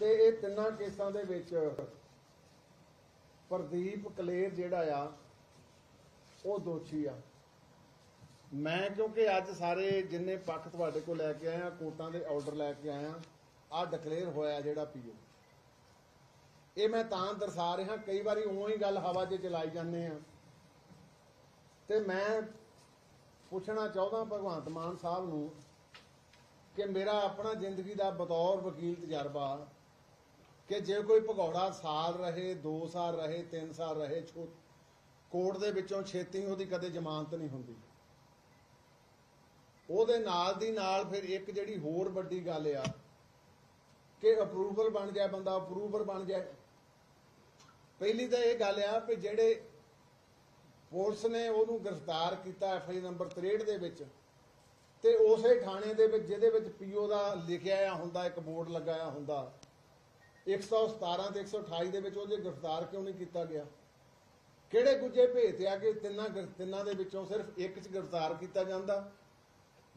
ਤੇ ਇਹ ਤਿੰਨਾਂ ਕੇਸਾਂ ਦੇ ਵਿੱਚ ਪ੍ਰਦੀਪ ਕਲੇਰ ਜਿਹੜਾ ਆ, ਉਹ ਦੋਸ਼ੀ ਆ। ਮੈਂ ਕਿਉਂਕਿ ਅੱਜ ਸਾਰੇ ਜਿੰਨੇ ਪੱਖ ਤੁਹਾਡੇ ਕੋਲ ਲੈ ਕੇ ਆਇਆ ਕੋਰਟਾਂ ਦੇ ਆਰਡਰ ਲੈ ਕੇ ਆਇਆ ਆ ਡਿਕਲੇਅਰ ਹੋਇਆ ਜਿਹੜਾ ਪੀਓ। ਇਹ ਮੈਂ ਤਾਂ ਦਰਸਾ ਰਿਹਾ, ਕਈ ਵਾਰੀ ਉਵੇਂ ਹੀ ਗੱਲ ਹਵਾ 'ਚ ਚਲਾਈ ਜਾਂਦੇ ਆ। ਤੇ ਮੈਂ ਪੁੱਛਣਾ ਚਾਹੁੰਦਾ ਭਗਵੰਤ ਮਾਨ ਸਾਹਿਬ ਨੂੰ ਕਿ ਮੇਰਾ ਆਪਣਾ ਜ਼ਿੰਦਗੀ ਦਾ ਬਤੌਰ ਵਕੀਲ ਤਜਰਬਾ ਕਿ ਜੇ ਕੋਈ ਭਗੌੜਾ ਸਾਲ ਰਹੇ 2 ਸਾਲ ਰਹੇ 3 ਸਾਲ ਰਹੇ, ਛੋ ਕੋਰਟ ਦੇ ਵਿੱਚੋਂ ਛੇਤੀ ਉਹਦੀ ਕਦੇ ਜ਼ਮਾਨਤ ਨਹੀਂ ਹੁੰਦੀ। ਉਹਦੇ ਨਾਲ ਦੀ ਨਾਲ ਫਿਰ ਇੱਕ ਜਿਹੜੀ ਹੋਰ ਵੱਡੀ ਗੱਲ ਆ ਕਿ ਅਪਰੂਵਲ ਬਣ ਜਾਏ ਬੰਦਾ ਅਪਰੂਵਰ ਬਣ ਜਾਏ। ਪਹਿਲੀ ਤਾਂ ਇਹ ਗੱਲ ਆ ਕਿ ਜਿਹੜੇ ਪੁਲਿਸ ਨੇ ਉਹਨੂੰ ਗ੍ਰਿਫਤਾਰ ਕੀਤਾ ਐਫ ਆਈ ਨੰਬਰ 63 ਦੇ ਵਿੱਚ ਤੇ ਉਸੇ ਥਾਣੇ ਦੇ ਵਿੱਚ ਜਿਹਦੇ ਵਿੱਚ ਪੀਓ ਦਾ ਲਿਖਿਆ ਆ ਹੁੰਦਾ, ਇੱਕ ਬੋਰਡ ਲਗਾਇਆ ਹੁੰਦਾ 117 ਤੇ 128 ਦੇ ਵਿੱਚ ਉਹਦੇ ਗ੍ਰਿਫਤਾਰ ਕਿਉਂ ਨਹੀਂ ਕੀਤਾ ਗਿਆ? ਕਿਹੜੇ ਗੁੱਜੇ ਭੇਤ ਆ ਕਿ ਤਿੰਨਾਂ ਤਿੰਨਾਂ ਦੇ ਵਿੱਚੋਂ ਸਿਰਫ ਇੱਕ 'ਚ ਗ੍ਰਿਫਤਾਰ ਕੀਤਾ ਜਾਂਦਾ?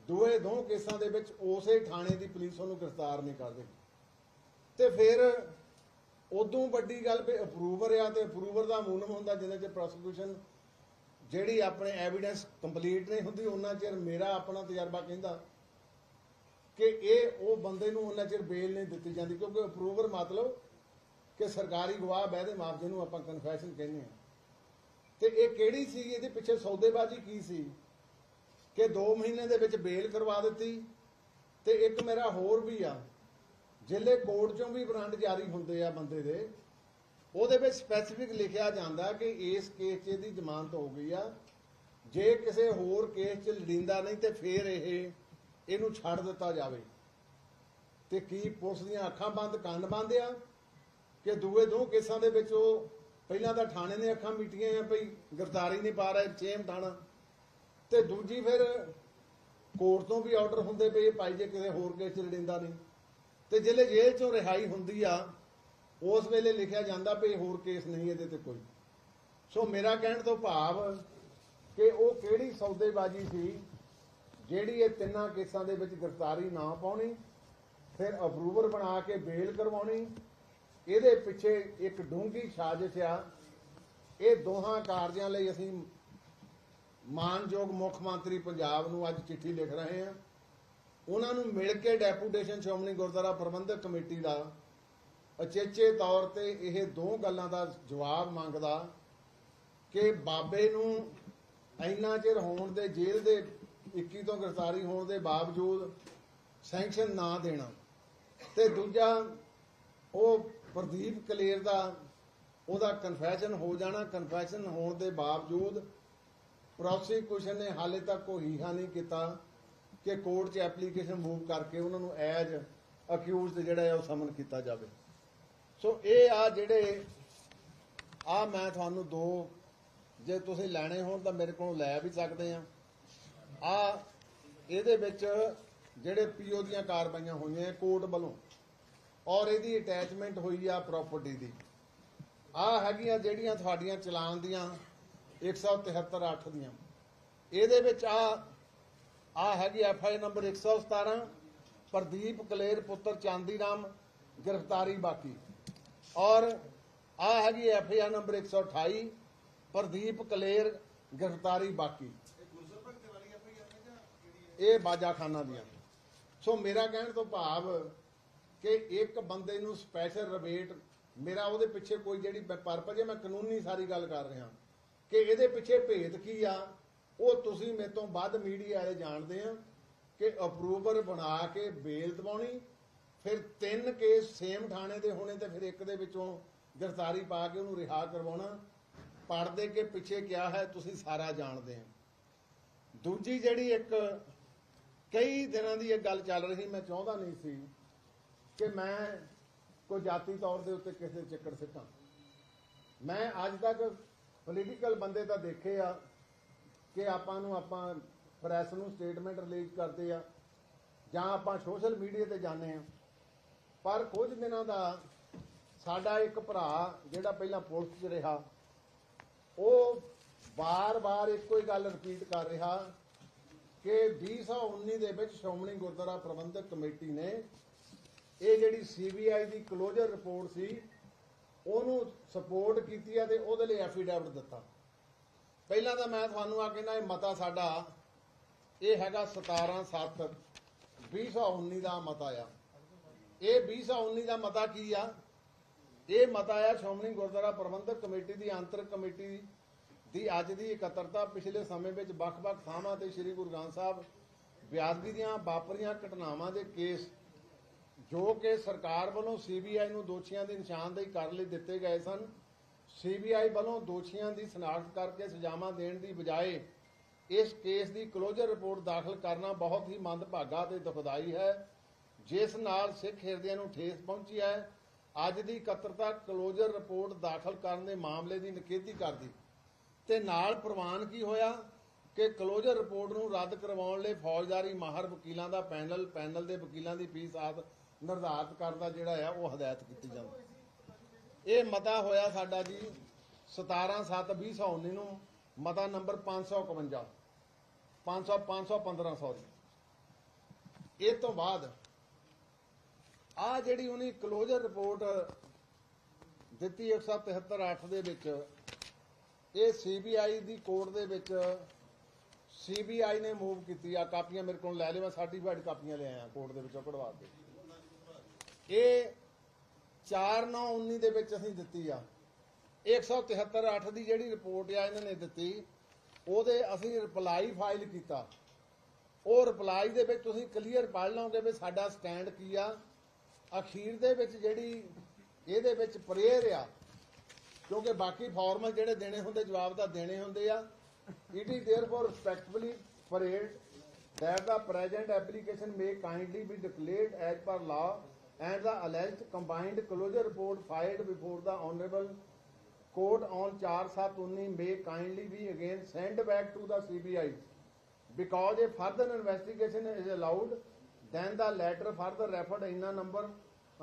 ਦੋਏ ਦੋ ਕੇਸਾਂ ਦੇ ਵਿੱਚ ਉਸੇ ਥਾਣੇ ਦੀ ਪੁਲਿਸ ਉਹਨੂੰ ਗ੍ਰਿਫਤਾਰ ਨਹੀਂ ਕਰਦੀ। ਤੇ ਫਿਰ ਉਦੋਂ ਵੱਡੀ ਗੱਲ ਵੀ ਅਪਰੂਵਰ ਆ ਤੇ ਅਪਰੂਵਰ ਦਾ ਮੂਨਮ ਹੁੰਦਾ ਜਿੰਨੇ ਚ ਪ੍ਰੋਸੀਕਿਊਸ਼ਨ ਜਿਹੜੀ ਆਪਣੇ ਐਵੀਡੈਂਸ ਕੰਪਲੀਟ ਨਹੀਂ ਹੁੰਦੀ, ਉਹਨਾਂ ਚਿਰ ਮੇਰਾ ਆਪਣਾ ਤਜਰਬਾ ਕਹਿੰਦਾ ਕਿ ਇਹ ਉਹ ਬੰਦੇ ਨੂੰ ਉਹਨਾਂ ਚਿਰ ਬੇਲ ਨਹੀਂ ਦਿੱਤੀ ਜਾਂਦੀ, ਕਿਉਂਕਿ ਅਪਰੂਵਰ ਮਤਲਬ ਕਿ ਸਰਕਾਰੀ ਗਵਾਹ ਬਹਿਦੇ ਮਾਪ ਨੂੰ ਆਪਾਂ ਕਨਫੈਸ਼ਨ ਕਹਿੰਦੇ ਆ ਤੇ ਇਹ ਕਿਹੜੀ ਸੀ? ਇਹਦੇ ਪਿੱਛੇ ਸੌਦੇਬਾਜ਼ੀ ਕੀ ਸੀ? ਕਿ 2 ਮਹੀਨੇ ਦੇ ਵਿੱਚ ਬੇਲ ਕਰਵਾ ਦਿੱਤੀ ਤੇ ਇੱਕ ਮੇਰਾ ਹੋਰ ਵੀ ਆ, ਜ਼ਿਲ੍ਹੇ ਕੋਰਟ ਚੋਂ ਵੀ ਬਰਾਂਡ ਜਾਰੀ ਹੁੰਦੇ ਆ ਬੰਦੇ ਦੇ, ਉਹਦੇ ਵਿੱਚ ਸਪੈਸੀਫਿਕ ਲਿਖਿਆ ਜਾਂਦਾ ਕਿ ਇਸ ਕੇਸ 'ਚ ਇਹਦੀ ਜ਼ਮਾਨਤ ਹੋ ਗਈ ਆ। ਜੇ ਕਿਸੇ ਹੋਰ ਕੇਸ 'ਚ ਲੜਿੰਦਾ ਨਹੀਂ ਤੇ ਫੇਰ ਇਹ ਇਹਨੂੰ ਛੱਡ ਦਿੱਤਾ ਜਾਵੇ। ਤੇ ਕੀ ਪੁਲਿਸ ਦੀਆਂ ਅੱਖਾਂ ਬੰਦ, ਕੰਨ ਬੰਦ ਆ? ਕਿ ਦੂਏ ਦੋ ਕੇਸਾਂ ਦੇ ਵਿੱਚ ਉਹ ਪਹਿਲਾਂ ਤਾਂ ਥਾਣੇ ਨੇ ਅੱਖਾਂ ਮੀਟੀਆਂ ਆ, ਭਈ ਗ੍ਰਿਫਤਾਰੀ ਨਹੀਂ ਪਾ ਰਹੇ, ਚੇਮ ਥਾਣਾ। ਤੇ ਦੂਜੀ ਫਿਰ ਕੋਰਟ ਤੋਂ ਵੀ ਆਰਡਰ ਹੁੰਦੇ ਪਏ, ਭਾਈ ਜੇ ਕਿਸੇ ਹੋਰ ਕੇਸ 'ਚ ਲੜਿੰਦਾ ਨਹੀਂ। ਤੇ ਜਿਹੜੇ ਜੇਲ੍ਹ ਚੋਂ ਰਿਹਾਈ ਹੁੰਦੀ ਆ, ਉਸ ਵੇਲੇ ਲਿਖਿਆ ਜਾਂਦਾ ਵੀ ਹੋਰ ਕੇਸ ਨਹੀਂ ਇਹਦੇ ਤੇ ਕੋਈ। ਸੋ ਮੇਰਾ ਕਹਿਣ ਤੋਂ ਭਾਵ ਕਿ ਉਹ ਕਿਹੜੀ ਸੌਦੇਬਾਜ਼ੀ ਸੀ ਜਿਹੜੀ ਇਹ ਤਿੰਨਾਂ ਕੇਸਾਂ ਦੇ ਵਿੱਚ ਗ੍ਰਿਫਤਾਰੀ ਨਾ ਪਾਉਣੀ, ਫਿਰ ਅਪਰੂਵਰ ਬਣਾ ਕੇ ਬੇਲ ਕਰਵਾਉਣੀ, ਇਹਦੇ ਪਿੱਛੇ ਇੱਕ ਡੂੰਘੀ ਸਾਜ਼ਿਸ਼ ਆ। ਇਹ ਦੋਹਾਂ ਕਾਰਜਾਂ ਲਈ ਅਸੀਂ ਮਾਨਯੋਗ ਮੁੱਖ ਮੰਤਰੀ ਪੰਜਾਬ ਨੂੰ ਅੱਜ ਚਿੱਠੀ ਲਿਖ ਰਹੇ ਹਾਂ। ਉਹਨਾਂ ਨੂੰ ਮਿਲ ਕੇ ਡੈਪੂਟੇਸ਼ਨ ਸ਼੍ਰੋਮਣੀ ਗੁਰਦੁਆਰਾ ਪ੍ਰਬੰਧਕ ਕਮੇਟੀ ਦਾ ਅਚੇਚੇ ਤੌਰ ਤੇ ਇਹ ਦੋ ਗੱਲਾਂ ਦਾ ਜਵਾਬ ਮੰਗਦਾ ਕਿ ਬਾਬੇ ਨੂੰ ਇੰਨਾ ਚਿਰ ਹੋਣ ਦੇ ਜੇਲ੍ਹ ਦੇ 21 ਤੋਂ ਗ੍ਰਿਫਤਾਰੀ ਹੋਣ ਦੇ ਬਾਵਜੂਦ ਸੈਂਕਸ਼ਨ ਨਾ ਦੇਣਾ। ਤੇ ਦੂਜਾ, ਉਹ ਪ੍ਰਦੀਪ ਕਲੇਰ ਦਾ, ਉਹਦਾ ਕਨਫੈਸ਼ਨ ਹੋ ਜਾਣਾ। ਕਨਫੈਸ਼ਨ ਹੋਣ ਦੇ ਬਾਵਜੂਦ ਪ੍ਰੋਸੀਕਿਊਸ਼ਨ ਨੇ ਹਾਲੇ ਤੱਕ ਕੋਈ ਹੀਹਾ ਨਹੀਂ ਕੀਤਾ ਕਿ ਕੋਰਟ 'ਚ ਐਪਲੀਕੇਸ਼ਨ ਮੂਵ ਕਰਕੇ ਉਹਨਾਂ ਨੂੰ ਐਜ ਅਕਿਊਜ਼ਡ ਜਿਹੜਾ ਹੈ ਉਹ ਸਮਨ ਕੀਤਾ ਜਾਵੇ। ਸੋ ਇਹ ਆ ਜਿਹੜੇ, ਆ ਮੈਂ ਤੁਹਾਨੂੰ ਦੋ, ਜੇ ਤੁਸੀਂ ਲੈਣੇ ਹੋਣ ਤਾਂ ਮੇਰੇ ਕੋਲੋਂ ਲੈ ਵੀ ਸਕਦੇ ਆ। ਆ, ਇਹਦੇ ਵਿੱਚ ਜਿਹੜੇ ਪੀਓ ਦੀਆਂ ਕਾਰਵਾਈਆਂ ਹੋਈਆਂ ਕੋਰਟ ਵੱਲੋਂ। ਔਰ ਇਹਦੀ ਅਟੈਚਮੈਂਟ ਹੋਈ ਆ ਪ੍ਰਾਪਰਟੀ ਦੀ। ਆ ਹੈਗੀਆਂ ਜਿਹੜੀਆਂ ਤੁਹਾਡੀਆਂ ਚਲਾਨ ਦੀਆਂ 173 8 ਦੀਆਂ। ਇਹਦੇ ਵਿੱਚ ਆ ਆ ਹੈਗੀ F I number 117 Pradeep Kaler ਪੁੱਤਰ ਚਾਂਦੀ ਰਾਮ ਗ੍ਰਿਫਤਾਰੀ ਬਾਕੀ। ਔਰ ਆ ਹੈਗੀ F I number 128 Pradeep Kaler, ਗ੍ਰਿਫਤਾਰੀ ਬਾਕੀ। ਇਹ ਬਾਜਾਖਾਨਾ ਦੀਆਂ। ਸੋ ਮੇਰਾ ਕਹਿਣ ਤੋਂ ਭਾਵ ਕਿ ਇੱਕ ਬੰਦੇ ਨੂੰ ਸਪੈਸ਼ਲ ਰਿਬੇਟ ਮੇਰਾ ਉਹਦੇ ਪਿੱਛੇ ਕੋਈ ਜਿਹੜੀ ਪਰਪਜ ਹੈ, ਮੈਂ ਕਾਨੂੰਨੀ ਸਾਰੀ ਗੱਲ ਕਰ ਰਿਹਾ। ਕਿ ਇਹਦੇ ਪਿੱਛੇ ਭੇਦ ਕੀ ਆ? ਉਹ ਤੁਸੀਂ ਮੇਰੇ ਤੋਂ ਵੱਧ ਮੀਡੀਆ ਵਾਲੇ ਜਾਣਦੇ ਆ ਕਿ ਅਪਰੂਵਰ ਬਣਾ ਕੇ ਬੇਲ ਦਵਾਉਣੀ, ਫਿਰ ਤਿੰਨ ਕੇਸ ਸੇਮ ਥਾਣੇ ਦੇ ਹੋਣੇ ਤੇ ਫਿਰ ਇੱਕ ਦੇ ਵਿੱਚੋਂ ਗ੍ਰਿਫਤਾਰੀ ਪਾ ਕੇ ਉਹਨੂੰ ਰਿਹਾ ਕਰਵਾਉਣਾ। ਪੜਦੇ ਕੇ ਪਿੱਛੇ ਕਿਹਾ ਹੈ, ਤੁਸੀਂ ਸਾਰਾ ਜਾਣਦੇ ਆ। ਦੂਜੀ ਜਿਹੜੀ ਇੱਕ ਕਈ ਦਿਨਾਂ ਦੀ ਇਹ ਗੱਲ ਚੱਲ ਰਹੀ, ਮੈਂ ਚਾਹੁੰਦਾ ਨਹੀਂ ਸੀ ਕਿ ਮੈਂ ਕੋਈ ਜਾਤੀ ਤੌਰ ਦੇ ਉੱਤੇ ਕਿਸੇ ਦੇ ਚੱਕਰ ਸਿੱਟਾਂ। ਮੈਂ ਅੱਜ ਤੱਕ ਪੋਲੀਟੀਕਲ ਬੰਦੇ ਤਾਂ ਦੇਖੇ ਆ ਕਿ ਆਪਾਂ ਨੂੰ ਆਪਾਂ ਪ੍ਰੈਸ ਨੂੰ ਸਟੇਟਮੈਂਟ ਰਿਲੀਜ਼ ਕਰਦੇ ਆ ਜਾਂ ਆਪਾਂ ਸੋਸ਼ਲ ਮੀਡੀਆ ਤੇ ਜਾਂਦੇ ਆ। ਪਰ ਕੁਝ ਦਿਨਾਂ ਦਾ ਸਾਡਾ ਇੱਕ ਭਰਾ ਜਿਹੜਾ ਪਹਿਲਾਂ ਪੁਲਿਸ 'ਚ ਰਿਹਾ, ਉਹ ਬਾਰ-ਬਾਰ ਇੱਕੋ ਹੀ ਗੱਲ ਰਿਪੀਟ ਕਰ ਰਿਹਾ ਕਿ 2019 ਦੇ ਵਿੱਚ ਸ਼੍ਰੋਮਣੀ ਗੁਰਦੁਆਰਾ ਪ੍ਰਬੰਧਕ ਕਮੇਟੀ ਨੇ ਇਹ ਜਿਹੜੀ ਸੀਬੀਆਈ ਦੀ ਕਲੋਜ਼ਰ ਰਿਪੋਰਟ ਸੀ, ਉਹਨੂੰ ਸਪੋਰਟ ਕੀਤੀ ਆ ਤੇ ਉਹਦੇ ਲਈ ਐਫੀਡੈਵਿਟ ਦਿੱਤਾ। ਪਹਿਲਾਂ ਤਾਂ ਮੈਂ ਤੁਹਾਨੂੰ ਆ ਕਹਿੰਦਾ ਇਹ ਮਤਾ ਸਾਡਾ, ਇਹ ਹੈਗਾ 17 7 2019 ਦਾ ਮਤਾ ਆ। ਇਹ 2019 ਦਾ ਮਤਾ ਕੀ ਆ? ਇਹ ਮਤਾ ਆ ਸ਼੍ਰੋਮਣੀ ਗੁਰਦੁਆਰਾ ਪ੍ਰਬੰਧਕ ਕਮੇਟੀ ਦੀ, ਆਂਤਰਿਕ ਕਮੇਟੀ ਦੀ ਅੱਜ ਦੀ ਇਕੱਤਰਤਾ ਪਿਛਲੇ ਸਮੇਂ ਵਿੱਚ ਵੱਖ-ਵੱਖ ਥਾਵਾਂ ਤੇ ਸ੍ਰੀ ਗੁਰੂ ਗ੍ਰੰਥ ਸਾਹਿਬ ਵਿਆਦਗੀ ਦੀਆਂ ਵਾਪਰੀਆਂ ਘਟਨਾਵਾਂ ਦੇ ਕੇਸ, ਜੋ ਕਿ ਸਰਕਾਰ ਵੱਲੋਂ ਸੀਬੀਆਈ ਨੂੰ ਦੋਸ਼ੀਆਂ ਦੀ ਨਿਸ਼ਾਨਦੇਹੀ ਕਰਨ ਲਈ ਦਿੱਤੇ ਗਏ ਸਨ, ਸੀਬੀਆਈ ਵੱਲੋਂ ਦੋਸ਼ੀਆਂ ਦੀ ਸ਼ਨਾਖਤ ਕਰਕੇ ਸਜ਼ਾਵਾਂ ਦੇਣ ਦੀ ਬਜਾਏ ਇਸ ਕੇਸ ਦੀ ਕਲੋਜ਼ਰ ਰਿਪੋਰਟ ਦਾਖਲ ਕਰਨਾ ਬਹੁਤ ਹੀ ਮੰਦਭਾਗਾ ਤੇ ਦੁਖਦਾਈ ਹੈ, ਜਿਸ ਨਾਲ ਸਿੱਖ ਹਿਰਦਿਆਂ ਨੂੰ ਠੇਸ ਪਹੁੰਚੀ ਹੈ। ਅੱਜ ਦੀ ਇਕੱਤਰਤਾ ਕਲੋਜ਼ਰ ਰਿਪੋਰਟ ਦਾਖਲ ਕਰਨ ਦੇ ਮਾਮਲੇ ਦੀ ਨਿਖੇਧੀ ਕਰਦੀ ਤੇ ਨਾਲ ਪ੍ਰਵਾਨ ਕੀ ਹੋਇਆ ਕਿ ਕਲੋਜ਼ਰ ਰਿਪੋਰਟ ਨੂੰ ਰੱਦ ਕਰਵਾਉਣ ਲਈ ਫੌਜਦਾਰੀ ਮਾਹਰ ਵਕੀਲਾਂ ਦਾ ਪੈਨਲ ਪੈਨਲ ਦੇ ਵਕੀਲਾਂ ਦੀ ਫੀਸ ਆਦ ਨਿਰਧਾਰਤ ਕਰਨ ਦਾ ਜਿਹੜਾ ਆ, ਉਹ ਹਦਾਇਤ ਕੀਤੀ ਜਾਂਦੀ। ਇਹ ਮਤਾ ਹੋਇਆ ਸਾਡਾ ਜੀ 17 7 2019 ਨੂੰ, ਮਤਾ ਨੰਬਰ 551 500 515 ਸੌਰੀ ਇਹ ਤੋਂ ਬਾਅਦ ਆ ਜਿਹੜੀ ਉਹਨੇ ਕਲੋਜ਼ਰ ਰਿਪੋਰਟ ਦਿੱਤੀ 173 8 ਦੇ ਵਿੱਚ ਇਹ ਸੀਬੀਆਈ ਦੀ ਕੋਰਟ ਦੇ ਵਿੱਚ ਸੀਬੀਆਈ ਨੇ ਮੂਵ ਕੀਤੀ ਆ, ਕਾਪੀਆਂ ਮੇਰੇ ਕੋਲ ਲੈ ਲਿਓ, ਮੈਂ ਸਰਟੀਫਾਈਡ ਕਾਪੀਆਂ ਲੈ ਆਇਆ ਕੋਰਟ ਦੇ ਵਿੱਚੋਂ ਕਢਵਾ ਕੇ ਇਹ 4919 ਦੇ ਵਿੱਚ ਅਸੀਂ ਦਿੱਤੀ ਆ। 173 8 ਦੀ ਜਿਹੜੀ ਰਿਪੋਰਟ ਆ, ਇਹਨਾਂ ਨੇ ਦਿੱਤੀ, ਉਹਦੇ ਅਸੀਂ ਰਿਪਲਾਈ ਫਾਈਲ ਕੀਤਾ। ਉਹ ਰਿਪਲਾਈ ਦੇ ਵਿੱਚ ਤੁਸੀਂ ਕਲੀਅਰ ਪੜ੍ਹ ਲਓਗੇ ਵੀ ਸਾਡਾ ਸਟੈਂਡ ਕੀ ਆ। ਅਖੀਰ ਦੇ ਵਿੱਚ ਜਿਹੜੀ, ਇਹਦੇ ਵਿੱਚ ਪ੍ਰੇਅਰ ਆ ਕਿਉਂਕਿ ਬਾਕੀ ਫਾਰਮਲ ਜਿਹੜੇ ਦੇਣੇ ਹੁੰਦੇ ਜਵਾਬ ਤਾਂ ਦੇਣੇ ਹੁੰਦੇ ਆ it is therefore respectfully prayed that the present application may kindly be declared as per law and the alleged combined closure report filed before the honorable court on 4/7/19 may kindly be again sent back to the CBI because a further investigation is allowed then the letter further referred in a number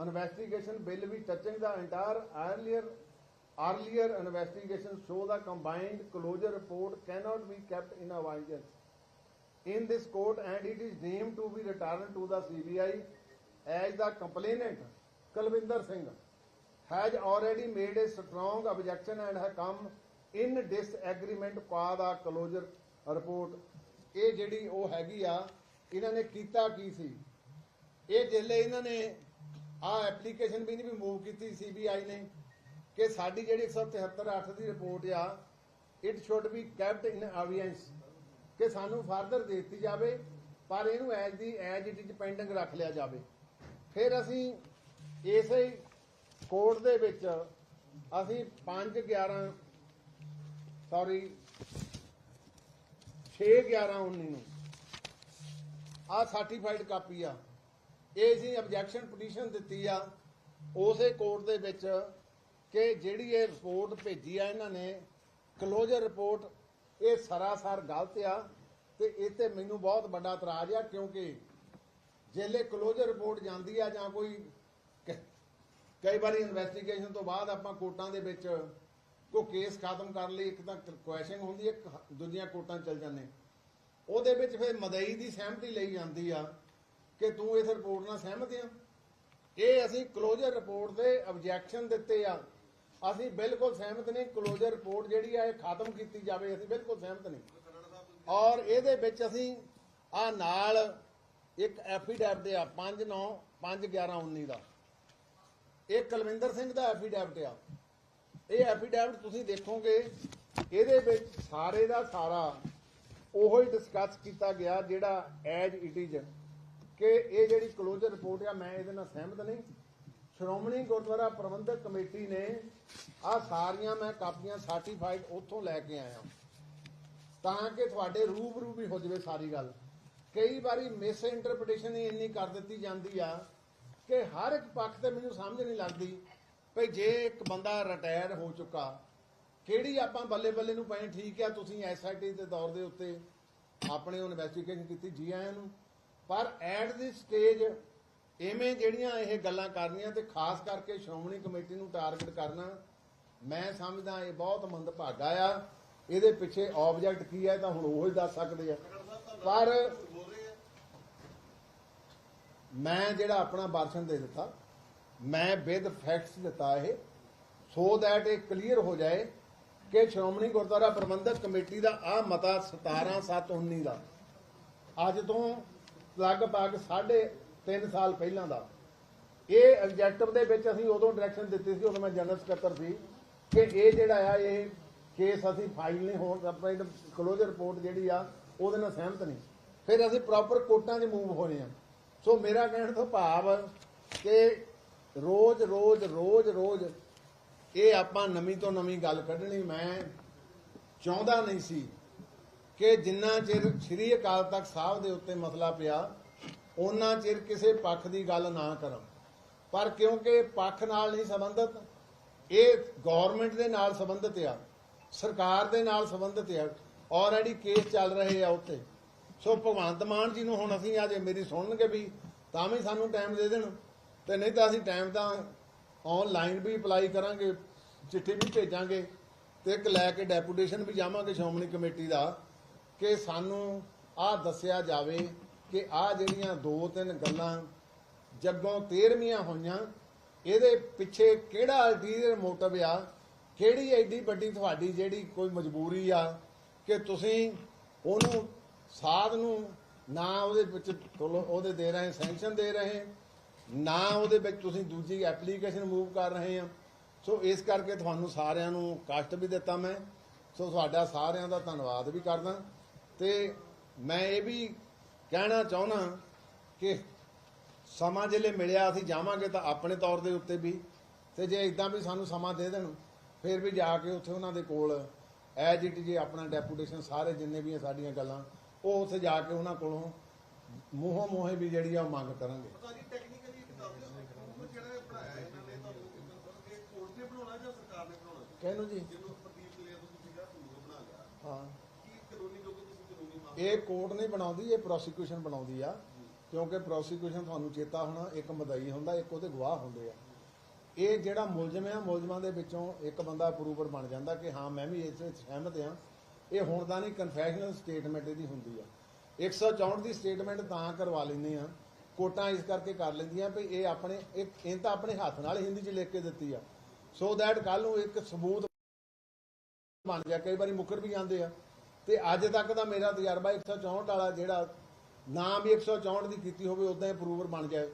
investigation will be touching the entire earlier earlier investigations show the combined closure report cannot be kept in abeyance in this court and it is deemed to be returned to the CBI as the complainant Kalvinder Singh has already made a strong objection and has come in disagreement with the closure report ਇਹ ਜਿਹੜੀ ਉਹ ਹੈਗੀ ਆ ਇਹਨਾਂ ਨੇ ਕੀਤਾ ਕੀ ਸੀ ਇਹ ਜਿਹੜੇ ਇਹਨਾਂ ਨੇ ਆ ਐਪਲੀਕੇਸ਼ਨ ਵੀ ਨਹੀਂ ਵੀ ਮੂਵ ਕੀਤੀ ਸੀਬੀਆਈ ਨੇ ਕਿ ਸਾਡੀ ਜਿਹੜੀ 173 8 ਦੀ ਰਿਪੋਰਟ ਆ it should be kept in abeyance ਕਿ ਸਾਨੂੰ ਫਰਦਰ ਦੇ ਦਿੱਤੀ ਜਾਵੇ, ਪਰ ਇਹਨੂੰ as the as it is pending ਰੱਖ ਲਿਆ ਜਾਵੇ। ਫਿਰ ਅਸੀਂ ਇਸੇ ਕੋਰਟ ਦੇ ਵਿੱਚ ਅਸੀਂ 5 11 ਸੌਰੀ 6 11 19 ਨੂੰ ਆ ਸਰਟੀਫਾਈਡ ਕਾਪੀ ਆ। ਇਹ ਅਸੀਂ ਆਬਜੈਕਸ਼ਨ ਪਟੀਸ਼ਨ ਦਿੱਤੀ ਆ, ਉਸੇ ਕੋਰਟ ਦੇ ਵਿੱਚ ਕਿ ਜਿਹੜੀ ਇਹ ਰਿਪੋਰਟ ਭੇਜੀ ਆ ਇਹਨਾਂ ਨੇ ਕਲੋਜ਼ਰ ਰਿਪੋਰਟ ਇਹ ਸਰਾਸਰ ਗਲਤ ਆ ਤੇ ਇਹ ਤੇ ਮੈਨੂੰ ਬਹੁਤ ਵੱਡਾ ਇਤਰਾਜ਼ ਆ ਕਿਉਂਕਿ ਜੇਲੇ ਕਲੋਜ਼ਰ ਰਿਪੋਰਟ ਜਾਂਦੀ ਆ ਜਾਂ ਕੋਈ ਕ- ਕਈ ਵਾਰੀ ਇਨਵੈਸਟੀਗੇਸ਼ਨ ਤੋਂ ਬਾਅਦ ਆਪਾਂ ਕੋਰਟਾਂ ਦੇ ਵਿੱਚ ਕੋ ਕੇਸ ਖਤਮ ਕਰਨ ਲਈ ਇੱਕ ਤਾਂ ਕੁਐਸ਼ਨ ਹੁੰਦੀ ਹੈ, ਦੂਜੀਆਂ ਕੋਰਟਾਂ ਚਲ ਜਾਂਦੇ। ਉਹਦੇ ਵਿੱਚ ਫਿਰ ਮਦਈ ਦੀ ਸਹਿਮਤੀ ਲਈ ਜਾਂਦੀ ਆ ਕਿ ਤੂੰ ਇਸ ਰਿਪੋਰਟ ਨਾਲ ਸਹਿਮਤ ਆ। ਇਹ ਅਸੀਂ ਕਲੋਜ਼ਰ ਰਿਪੋਰਟ ਦੇ ਆਬਜੈਕਸ਼ਨ ਦਿੱਤੇ ਆ। ਅਸੀਂ ਬਿਲਕੁਲ ਸਹਿਮਤ ਨਹੀਂ ਕਲੋਜ਼ਰ ਰਿਪੋਰਟ ਜਿਹੜੀ ਆ, ਇਹ ਖਤਮ ਕੀਤੀ ਜਾਵੇ, ਅਸੀਂ ਬਿਲਕੁਲ ਸਹਿਮਤ ਨਹੀਂ। ਔਰ ਇਹਦੇ ਵਿੱਚ ਅਸੀਂ ਆ ਨਾਲ ਇੱਕ ਐਫੀਡੈਵਿਟ ਦੇ ਆ 5 9 5 11 19 ਦਾ। ਇਹ ਕੁਲਵਿੰਦਰ ਸਿੰਘ ਦਾ ਐਫੀਡੈਵਿਟ ਆ। ਇਹ ਐਫੀਡੈਵਿਟ ਤੁਸੀਂ ਦੇਖੋਗੇ, ਇਹਦੇ ਵਿੱਚ ਸਾਰੇ ਦਾ ਸਾਰਾ ਉਹੋ ਹੀ ਡਿਸਕਸ ਕੀਤਾ ਗਿਆ ਜਿਹੜਾ ਐਜ ਇਟ ਇਜ਼ ਕਿ ਇਹ ਜਿਹੜੀ ਕਲੋਜ਼ਰ ਰਿਪੋਰਟ ਆ, ਮੈਂ ਇਹਦੇ ਨਾਲ ਸਹਿਮਤ ਨਹੀਂ। ਸ਼੍ਰੋਮਣੀ ਗੁਰਦੁਆਰਾ ਪ੍ਰਬੰਧਕ ਕਮੇਟੀ ਨੇ ਆ ਸਾਰੀਆਂ ਮੈਂ ਕਾਪੀਆਂ ਸਰਟੀਫਾਈਡ ਉੱਥੋਂ ਲੈ ਕੇ ਆਇਆ। ਤਾਂ ਕਿ ਤੁਹਾਡੇ ਰੂਬਰੂ ਵੀ ਹੋ ਜਾਵੇ ਸਾਰੀ ਗੱਲ। ਕਈ ਵਾਰੀ ਮਿਸ ਇੰਟਰਪ੍ਰੀਟੇਸ਼ਨ ਹੀ ਇੰਨੀ ਕਰ ਦਿੱਤੀ ਜਾਂਦੀ ਆ ਕਿ ਹਰ ਇੱਕ ਪੱਖ ਤੇ ਮੈਨੂੰ ਸਮਝ ਨਹੀਂ ਲੱਗਦੀ ਭਈ ਜੇ ਇੱਕ ਬੰਦਾ ਰਿਟਾਇਰ ਹੋ ਚੁੱਕਾ, ਕਿਹੜੀ ਆਪਾਂ ਬੱਲੇ ਬੱਲੇ ਨੂੰ ਪਏ ਠੀਕ ਆ, ਤੁਸੀਂ ਐਸਆਈਟੀ ਦੇ ਦੌਰ ਦੇ ਉੱਤੇ ਆਪਣੇ ਇਨਵੈਸਟੀਗੇਸ਼ਨ ਕੀਤੀ, ਜੀ ਆਇਆਂ ਨੂੰ। ਪਰ ਐਟ ਦੀ ਸਟੇਜ ਐਵੇਂ ਜਿਹੜੀਆਂ ਇਹ ਗੱਲਾਂ ਕਰਨੀਆਂ ਤੇ ਖਾਸ ਕਰਕੇ ਸ਼੍ਰੋਮਣੀ ਕਮੇਟੀ ਨੂੰ ਟਾਰਗੇਟ ਕਰਨਾ, ਮੈਂ ਸਮਝਦਾ ਇਹ ਬਹੁਤ ਮੰਦਭਾਗਾ ਆ। ਇਹਦੇ ਪਿੱਛੇ ਆਬਜੈਕਟ ਕੀ ਹੈ ਤਾਂ ਹੁਣ ਉਹ ਹੀ ਦੱਸ ਸਕਦੇ ਆ। ਪਰ ਮੈਂ ਜਿਹੜਾ ਆਪਣਾ ਭਾਸ਼ਣ ਦੇ ਦਿੱਤਾ, ਮੈਂ ਵਿਦ ਫੈਕਟਸ ਦਿੱਤਾ ਇਹ ਸੋ ਦੈਟ ਇਹ ਕਲੀਅਰ ਹੋ ਜਾਏ ਕਿ ਸ਼੍ਰੋਮਣੀ ਗੁਰਦੁਆਰਾ ਪ੍ਰਬੰਧਕ ਕਮੇਟੀ ਦਾ ਆ ਮਤਾ 17719 ਦਾ। ਅੱਜ ਤੋਂ ਲਗਭਗ ਸਾਢੇ 3 ਸਾਲ ਪਹਿਲਾਂ ਦਾ। ਇਹ ਐਗਜੈਕਟਿਵ ਦੇ ਵਿੱਚ ਅਸੀਂ ਉਦੋਂ ਡਾਇਰੈਕਸ਼ਨ ਦਿੱਤੀ ਸੀ, ਉਦੋਂ ਮੈਂ ਜਨਰਲ ਸਕੱਤਰ ਸੀ, ਕਿ ਇਹ ਜਿਹੜਾ ਆ, ਇਹ ਕੇਸ ਅਸੀਂ ਫਾਈਲ ਨਹੀਂ ਹੋਣ, ਆਪਣੀ ਕਲੋਜ਼ਰ ਰਿਪੋਰਟ ਜਿਹੜੀ ਆ, ਉਹਦੇ ਨਾਲ ਸਹਿਮਤ ਨਹੀਂ। ਫਿਰ ਅਸੀਂ ਪ੍ਰੋਪਰ ਕੋਰਟਾਂ 'ਚ ਮੂਵ ਹੋਏ ਆ ਸੋ ਮੇਰਾ ਕਹਿਣ ਤੋਂ ਭਾਵ ਕਿ ਰੋਜ਼ ਰੋਜ਼ ਰੋਜ਼ ਰੋਜ਼ ਇਹ ਆਪਾਂ ਨਵੀਂ ਤੋਂ ਨਵੀਂ ਗੱਲ ਕੱਢਣੀ, ਮੈਂ ਚਾਹੁੰਦਾ ਨਹੀਂ ਸੀ ਕਿ ਜਿੰਨਾ ਚਿਰ ਸ੍ਰੀ ਅਕਾਲ ਤਖਤ ਸਾਹਿਬ ਦੇ ਉੱਤੇ ਮਸਲਾ ਪਿਆ ਉਹਨਾਂ ਚਿਰ ਕਿਸੇ ਪੱਖ ਦੀ ਗੱਲ ਨਾ ਕਰਾਂ ਪਰ ਕਿਉਂਕਿ ਪੱਖ ਨਾਲ ਨਹੀਂ ਸੰਬੰਧਿਤ, ਇਹ ਗਵਰਨਮੈਂਟ ਦੇ ਨਾਲ ਸੰਬੰਧਿਤ ਆ, ਸਰਕਾਰ ਦੇ ਨਾਲ ਸੰਬੰਧਿਤ ਆ ਆਲਰੇਡੀ ਕੇਸ ਚੱਲ ਰਹੇ ਆ ਉੱਥੇ। ਸੋ ਭਗਵੰਤ ਮਾਨ ਜੀ ਨੂੰ ਹੁਣ ਅਸੀਂ ਅੱਜ ਮੇਰੀ ਸੁਣਨਗੇ ਵੀ, ਤਾਂ ਵੀ ਸਾਨੂੰ ਟਾਈਮ ਦੇ ਦੇਣ। ਤੇ ਨਹੀਂ ਤਾਂ ਅਸੀਂ ਟਾਈਮ ਤਾਂ ਆਨਲਾਈਨ ਵੀ ਅਪਲਾਈ ਕਰਾਂਗੇ, ਚਿੱਠੀ ਵੀ ਭੇਜਾਂਗੇ ਤੇ ਇੱਕ ਲੈ ਕੇ ਡੈਪੂਟੇਸ਼ਨ ਵੀ ਜਾਵਾਂਗੇ ਸ਼੍ਰੋਮਣੀ ਕਮੇਟੀ ਦਾ ਕਿ ਸਾਨੂੰ ਆਹ ਦੱਸਿਆ ਜਾਵੇ ਕਿ ਆਹ ਜਿਹੜੀਆਂ ਦੋ ਤਿੰਨ ਗੱਲਾਂ ਜੱਗੋਂ 13ਵੀਆਂ ਹੋਈਆਂ, ਇਹਦੇ ਪਿੱਛੇ ਕਿਹੜਾ ਅਲਟੀਰੀਅਰ ਮੋਟਿਵ ਆ? ਕਿਹੜੀ ਐਡੀ ਵੱਡੀ ਤੁਹਾਡੀ ਜਿਹੜੀ ਕੋਈ ਮਜਬੂਰੀ ਆ ਕਿ ਤੁਸੀਂ ਉਹਨੂੰ ਸਾਧ ਨੂੰ ਨਾ ਉਹਦੇ ਵਿੱਚ ਚਲੋ ਉਹਦੇ ਦੇ ਰਹੇ ਸੈਂਕਸ਼ਨ ਦੇ ਰਹੇ, ਨਾ ਉਹਦੇ ਵਿੱਚ ਤੁਸੀਂ ਦੂਜੀ ਐਪਲੀਕੇਸ਼ਨ ਮੂਵ ਕਰ ਰਹੇ ਆ? ਸੋ ਇਸ ਕਰਕੇ ਤੁਹਾਨੂੰ ਸਾਰਿਆਂ ਨੂੰ ਕਸ਼ਟ ਵੀ ਦਿੱਤਾ ਮੈਂ। ਸੋ ਤੁਹਾਡਾ ਸਾਰਿਆਂ ਦਾ ਧੰਨਵਾਦ ਵੀ ਕਰਦਾ। ਤੇ ਮੈਂ ਇਹ ਵੀ ਕਹਿਣਾ ਚਾਹੁੰਦਾ ਕਿ ਸਮਾਂ ਜਿਹੜੇ ਮਿਲਿਆ ਅਸੀਂ ਜਾਵਾਂਗੇ ਤਾਂ ਆਪਣੇ ਤੌਰ ਦੇ ਉੱਤੇ ਵੀ। ਤੇ ਜੇ ਇਦਾਂ ਵੀ ਸਾਨੂੰ ਸਮਾਂ ਦੇ ਦੇਣ ਫਿਰ ਵੀ ਜਾ ਕੇ ਉੱਥੇ ਉਹਨਾਂ ਦੇ ਕੋਲ ਐਜ ਇਟ ਜੇ ਆਪਣਾ ਡੈਪੂਟੇਸ਼ਨ ਸਾਰੇ ਜਿੰਨੇ ਵੀ ਆ ਸਾਡੀਆਂ ਗੱਲਾਂ ਉਹ ਉੱਥੇ ਜਾ ਕੇ ਉਹਨਾਂ ਕੋਲੋਂ ਮੂੰਹੋਂ ਮੂੰਹੇ ਵੀ ਜਿਹੜੀ ਆ ਮੰਗ ਕਰਾਂਗੇ ਜਿਹੜਾ ਜਾਂ ਕਹਿਨੂੰ ਜੀ। ਜਿਹਨੂੰ ਪ੍ਰਦੀਪ ਲਿਆ ਤੁਸੀਂ ਤੁਹਾਨੂੰ ਬਣਾ ਲਿਆ ਹਾਂ ਕੀ ਕਾਨੂੰਨੀ ਜੋ ਕਿ ਤੁਸੀਂ ਕਾਨੂੰਨੀ ਮਾਮਲਾ ਇਹ ਕੋਰਟ ਨਹੀਂ ਬਣਾਉਂਦੀ, ਇਹ ਪ੍ਰੋਸੀਕਿਊਸ਼ਨ ਬਣਾਉਂਦੀ ਆ। ਕਿਉਂਕਿ ਪ੍ਰੋਸੀਕਿਊਸ਼ਨ ਤੁਹਾਨੂੰ ਚੇਤਾ ਹੋਣਾ, ਇੱਕ ਮਦਈ ਹੁੰਦਾ, ਇੱਕ ਉਹਦੇ ਗਵਾਹ ਹੁੰਦੇ ਆ। ਇਹ ਜਿਹੜਾ ਮੁਲਜ਼ਮ ਆ, ਮੁਲਜ਼ਮਾਂ ਦੇ ਵਿੱਚੋਂ ਇੱਕ ਬੰਦਾ ਅਪਰੂਵਰ ਬਣ ਜਾਂਦਾ ਕਿ ਹਾਂ, ਮੈਂ ਵੀ ਇਸ ਵਿੱਚ ਸਹਿਮਤ ਆ। ਇਹ ਹੁਣ ਤਾਂ ਨਹੀਂ ਕਨਫੈਸ਼ਨਲ ਸਟੇਟਮੈਂਟ ਇਹਦੀ ਹੁੰਦੀ ਆ। 164 ਦੀ ਸਟੇਟਮੈਂਟ ਤਾਂ ਕਰਵਾ ਲੈਂਦੇ ਆ। ਕੋਟਾਂ ਇਸ ਕਰਕੇ ਕਰ ਲੈਂਦੀਆਂ ਵੀ ਇਹ ਆਪਣੇ ਇੱਕ ਇਹ ਤਾਂ ਆਪਣੇ ਹੱਥ ਨਾਲ ਹਿੰਦੀ 'ਚ ਲਿਖ ਕੇ ਦਿੱਤੀ ਆ। ਸੋ ਦੈਟ ਕੱਲ ਨੂੰ ਇੱਕ ਸਬੂਤ ਬਣ ਜਾ ਕਈ ਵਾਰੀ ਮੁੱਕਰ ਵੀ ਜਾਂਦੇ ਆ। ਤੇ ਅੱਜ ਤੱਕ ਦਾ ਮੇਰਾ ਤਜਰਬਾ 164 ਵਾਲਾ ਜਿਹੜਾ ਨਾ ਵੀ 164 ਦੀ ਕੀਤੀ ਹੋਵੇ ਉਦਾਂ ਹੀ ਅਪਰੂਵਰ ਬਣ ਜਾਏ।